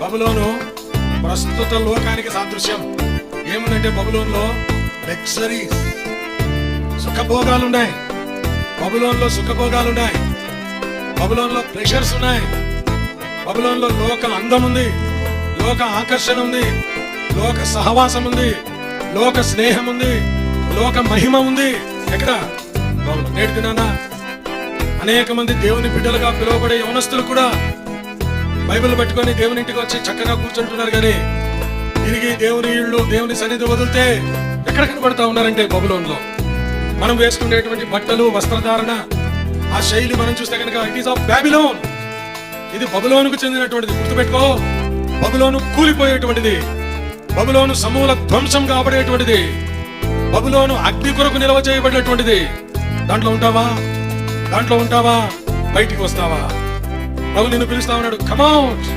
బబులోను ప్రస్తుత లోకానికి సాదృశ్యం. ఏముందంటే బబులోన్లో లగ్జరీస్ సుఖభోగాలున్నాయి. బబులోన్లో సుఖభోగాలున్నాయి. బబులోన్లో ప్రెషర్స్ ఉన్నాయి. బబులోన్లో లోక అందం ఉంది లోక ఆకర్షణ ఉంది లోక సహవాసం ఉంది లోక స్నేహం ఉంది లోక మహిమ ఉంది ఎక్కడ? బబులోన్. నేటి దినాన. అనేక మంది దేవుని బిడ్డలుగా పిలువబడే యవనస్తులు కూడా బైబిల్ పట్టుకొని దేవుని ఇంటికి వచ్చి చక్కగా కూర్చుంటున్నారు కానీ తిరిగి దేవుని ఇళ్ళు దేవుని సన్నిధి వదిలితే ఎక్కడ కనబడతా ఉన్నారంటే బబులోన్లో? మనం వేసుకునేటువంటి బట్టలు వస్త్రధారణ ఆ శైలి మనం చూస్తే కనుక ఇట్ ఈస్ ఆఫ్ బాబిలోన్ ఇది బబులోనుకు చెందినటువంటిది. గుర్తుపెట్టుకో బబులోను కూలిపోయేటువంటిది. బబులోను సమూల ధ్వంసం కాబడేటువంటిది బబులోను అగ్ని కొరకు నిల్వ చేయబడినటువంటిది. దాంట్లో ఉంటావా? దాంట్లో ఉంటావా? బయటికి వస్తావా? ప్రభు నిన్ను పిలుస్తా ఉన్నాడు కమౌట్